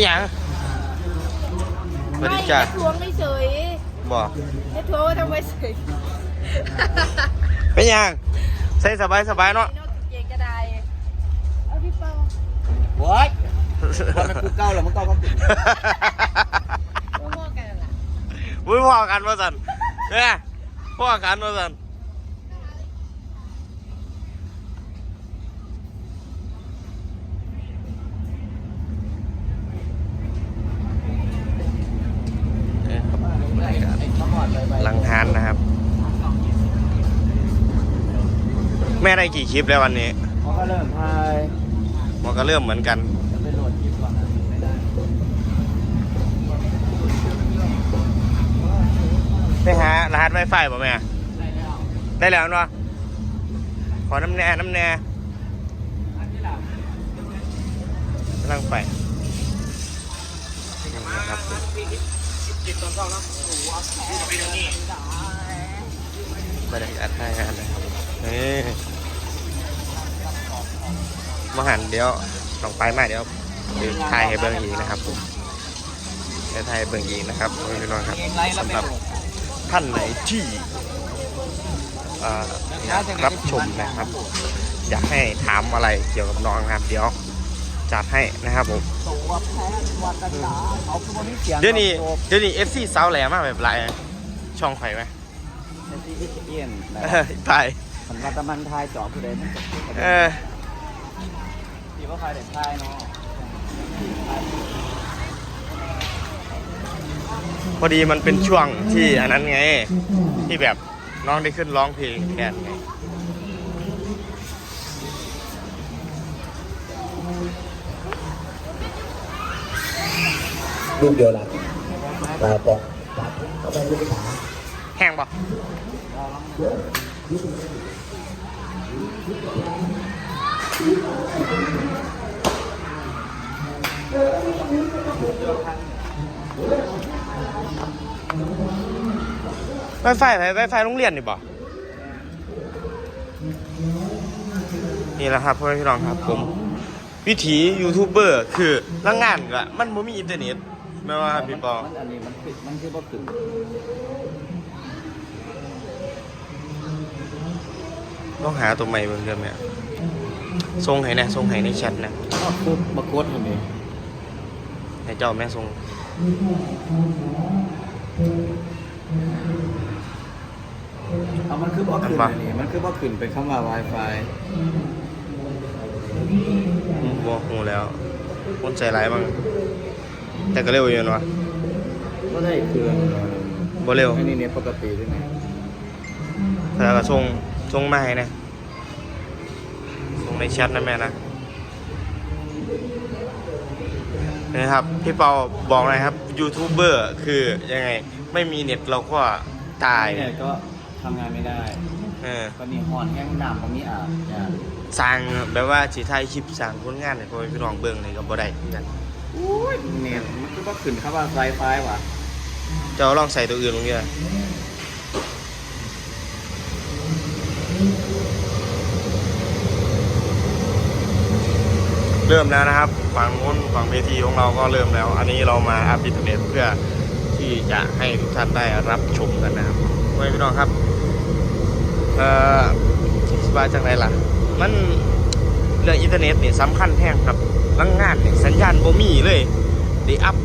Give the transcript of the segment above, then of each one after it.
อีหยังสวัสดีจ้าไม่ทวงเฉยบอกๆไม่ทวงว่าทำไมเฉยเป็นหยังใส่สบายสบายเนาะนอกเกงกระไดเอาพี่เปาโว้ยมันเป็นกูเก้าหรอมึงเก้าก็กูโมโม่กันล่ะวุ้ยพ่อกันมาสันเนี่ยพ่อกันมาสัน ม่ได้กี่คลิปแล้ววันนี้เขาก็เริ่มพายมันก็เริ่มเหมือนกัน จะไปโหลดคลิปก่อนนะไม่ได้ไปหารหัสไวไฟป่ะแม่ ได้แล้วได้แล้วเนาะขอน้ำแน่น้ำแน่อันที่หลังกำลังไปนะครับผมจิตตอนเข้านะโอ้โหไปตรงนี้ บรรยากาศได้งานนะครับนี่ มาหันเดี๋ยวลองไปมาเดี๋ยวเดี๋ยวถ่ายให้เบิ่งอีกนะครับผมเดี๋ยวถ่ายให้เบิ่งอีกนะครับพี่น้องครับเองไล่แล้วสำไม่หรับโหลดท่านไหนที่เอ่ออยากรับชมนะครับ อยากให้ถามอะไรเกี่ยวกับน้องนะครับ เดี๋ยวจัดให้นะครับผมตัวแพ้วัดกระจาเขาคือวันนี้เสียงเดี๋ยวนี้เดี๋ยวนี้เอฟซีสาวแหลมากแบบไรช่องไฟไหมในที่เอียนเออไปมันว่าตะมันทายจอผู้ใดมันเออ ที่ว่าใครเด็ดทายเนาะพอดีมันเป็นช่วงที่อันนั้นไง ที่แบบน้องได้ขึ้นร้องเพลงแทนไงลูกเดียวละตาปอกเอาไปลูกขาแห้งปะ ไวไฟไปไวไฟโรงเรียนนี่บ่นี่แหละครับพ่อแม่พี่น้องครับผม วิถียูทูบเบอร์คือร่างงานก็มันบ่มีอินเทอร์เน็ตไม่ว่าครับพี่ปอมันอันนี้มันคือมันคือบ่ถึงต้องหาตัวใหม่เบิ่งเดิมเนี่ยส่งให้นะส่งให้ในแชทนะก็คือบักกดทำเองให้เจ้าแม่ส่ง เอามันคือบ่ขึ้นอันนี้มันคือบ่ขึ้นเป็นคำว่า Wi-Fi บ่ฮู้แล้ว คนใจร้ายบ้างแต่ก็เร็วอยู่เนาะก็ได้เครื่องบ่เร็วอันนี้เนี่ยปกติด้วยไงแต่ก็ส่งส่งมาให้นะส่งในแชทนะแม่นะนะครับ พี่เปาบอกหน่อยครับยูทูบเบอร์คือยังไง ไม่มีเน็ตเราก็ตายเนี่ยก็ทำงานไม่ได้ เออก็มีหอนแห้งน้ำก็มีอาบเนี่ยสร้างแบบว่าสิถ่ายคลิปสร้างผลงานให้พ่อแม่พี่น้องเบิ่งนี่ก็บ่ได้เหมือนกันอุ้ยเนี่ยมันคือบ่ขึ้นคำว่า Wi-Fi ว่ะเจ้าลองใส่ตัวอื่นลงเยอะเริ่มแล้วนะครับ ฝั่งนู้นฝั่งเวทีของเราก็เริ่มแล้ว อันนี้เรามาอัพอินเทอร์เน็ตเพื่อ ที่จะให้ทุกท่านได้รับชมกันนะครับพ่อแม่พี่น้องครับเอ่อสบายจังไรล่ะ มันเรื่องอินเทอร์เน็ตเนี่ยสำคัญแท้งครับลังงานเนี่ยสัญญาณบ่มีเลยได้อัพ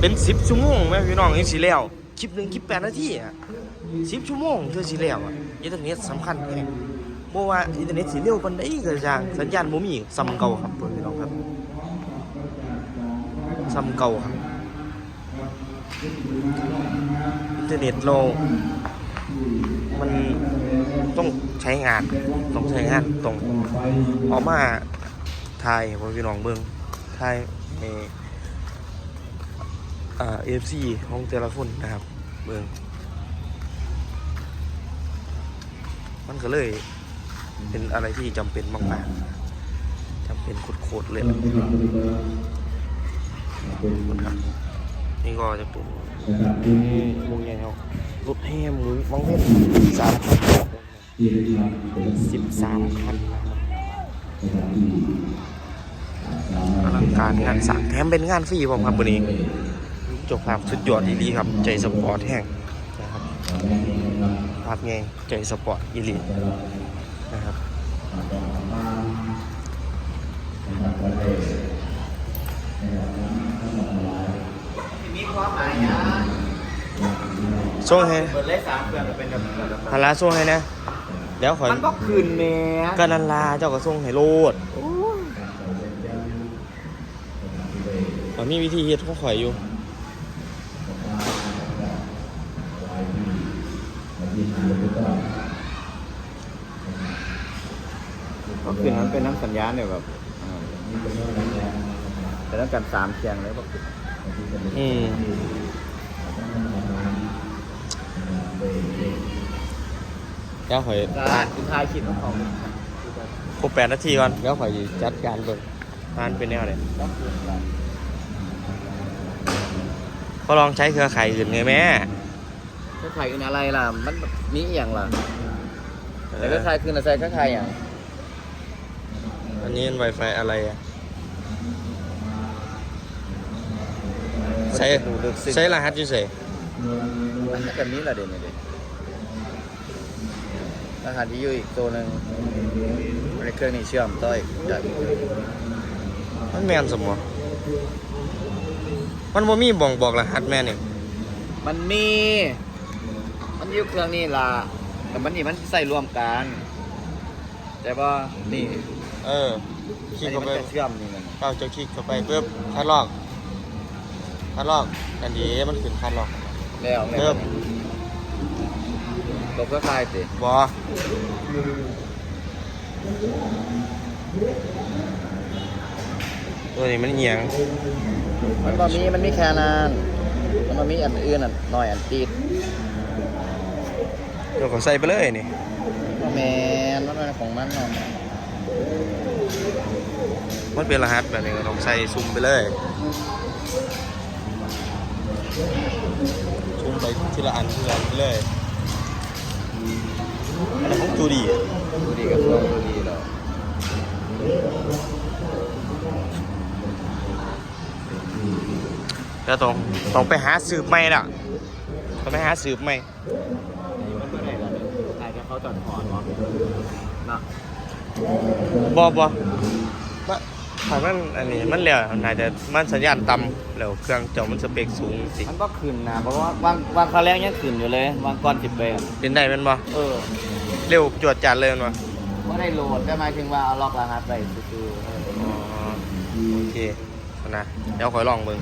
เป็นสิบชั่วโมงแม่พี่น้องยังสิแล้วคลิปหนึ่งคลิปแปดนาทีอะสิบชั่วโมงเธอสิแล้วอะอินเทอร์เน็ตสำคัญแท้บ่ว่าอินเทอร์เน็ตสิเร็วปานใดก็ช่างสัญญาณบ่มีซ้ำเก่าครับพี่น้องครับซ้ำเก่าครับ อินเทอร์เน็ตเรามันต้องใช้งาน ต้องใช้งานต้องออกมาถ่ายให้พ่อพี่น้องเบิ่งถ่ายให้อ่าเอฟซีของแต่ละคนนะครับ เบิ่งมันก็เลยเป็นอะไรที่จำเป็นมากๆจำเป็นโคตรๆเลยล่ะครับ นี่ก็จะเป็นวงใหญ่เอารถแห่หมูวังเว้นสามคันสิบสามคันนะครับอลังการงานสั่งแถมเป็นงานฟรีผมครับวันนี้จบภาพสุดยอดดีๆครับ ใจสปอร์ตแห้งนะครับภาพไงใจสปอร์ตอีหลีนะครับ มีความหมายนะ ส่งให้เปิดเลขสามเพื่อนก็เป็นแบบฮาราส่งให้นะเดี๋ยวขอยมันก็คืนแม่ก็นันลาเจ้าก็ส่งให้โลดมันมีวิธีเฮ็ดของข่อยอยู่ก็คืนนั้นเป็นน้ำสัญญาณเนี่ยแบบอ่าแต่ต้องการสามเคียงเลยบอกอืม เดี๋ยวข่อยร้านคุณทายคิดของเขาครบแปดนาทีก่อนเดี๋ยวข่อยสิจัดการเบิ่งร้านเป็นแนวไหนเขาลองใช้เครือข่ายอื่นไงแม่ก็ขายอื่นอะไรล่ะ มันมีอหย่างล่ะแต่ก็ขายคืนอะไรก็ขายอย่างอันนี้ไวไฟอะไรอะใช้ใช้รหัสอยู่เสยมันก็ แบบนี้แหละเด่นเลยรหัสที่อยู่อีกตัวหนึ่งในเครื่องนี้เชื่อมต่ออีกจากอีกมันแมนสมอมันบ่มีบ่งบอกรหัสแม่นี่มันมี มันอยู่เครื่องนี้ล่ะแต่มันนี่มันใส่รวมกัน แต่ว่านี่ เออคลิอักนนี้เข้ามันไปจะเชื่อมนี่มันเราจะคลิกเข้าไปปุ๊บคัดลอกคัดลอกอันนี้มันขึ้นคัดลอก แล้วเริ่มตกก็คลายสิบอตัวนี้มันเอียง มันบ่มีมันมีแค่นั้นมันบ่มีอันอื่นอะหน่อยอันติดเดี๋ยวก็ใส่ไปเลยนี่บ่แมนมันเป็นของมันเนาะมันเป็นรหัสแบบนี้ก็ต้องใส่ซุ่มไปเลยซุ่มไป ทีละอันทีละอันไปเลยอันนั้นของจูดีดูดีกับตัวดูดีแล้วแล้วต้องต้องไปหาสืบใหม่ล่ะต้องไปหาสืบใหม่มันเมื่อไหร่ล่ะถ่ายแค่เขาตอนหอนเนาะเนาะ บอบอว่า ถ้ามันอันนี้มันเหลือน่าจะมันสัญญาณต่ำแล้วเครื่องเจอมันสเปคสูงสิมันก็ขึ้นนะเพราะว่าวางวางคาแรงยังขึ้นอยู่เลยวางก้อนสิบเปนเป็นได้แมันบ่เออเร็วจวดจัดเลยแมันบ่ไม่ได้โหลดก็หมายถึงว่าเอาล็อกรหัสไปคือๆเออ อ๋อโอเคนะเดี๋ยวขอยลองเบิ่ง